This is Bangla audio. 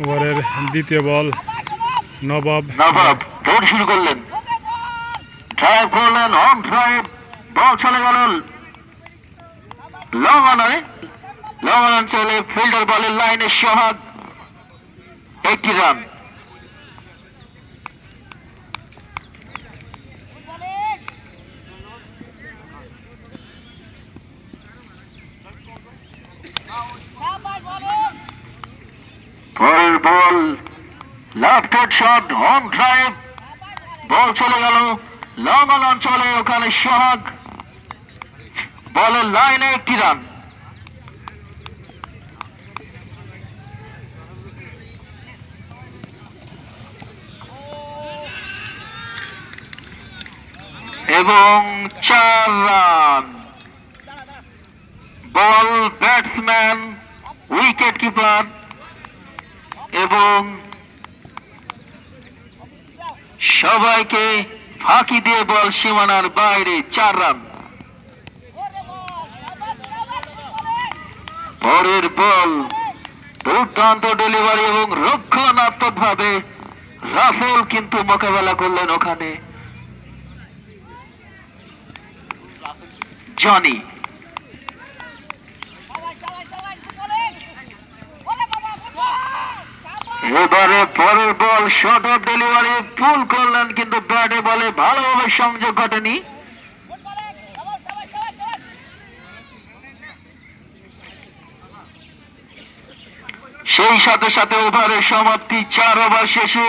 ওভারের দ্বিতীয় বল, নবাব। নবাব দৌড় শুরু করলেন। ড্রাইভ করলেন অন ড্রাইভ বল চলে গেল। লং অনয় লং অন চলে ফিল্ডার বলের লাইনে সহাদ একটি রান। পরের ball left shot on drive ball চলে গেল। লং অন অঞ্চলে ওখানে সোহাগ। বলের লাইনে একটি রান এবং চার run. Ball batsman wicket keeper এবং সবাইকে ফাঁকি দিয়ে বল সীমানার বাইরে চার রান। পরের বল দুর্দান্ত ডেলিভারি এবং রক্ষণাত্মক ভাবে রাসেল কিন্তু মোকাবেলা করলেন ওখানে। জনি। এবারে পরের ball short of delivery full করলেন কিন্তু ব্যাটে বলে ভালোভাবে সংযোগ ঘটেনি। সেই সাথে সাথে ওভারের সমাপ্তি চার ওভার শেষে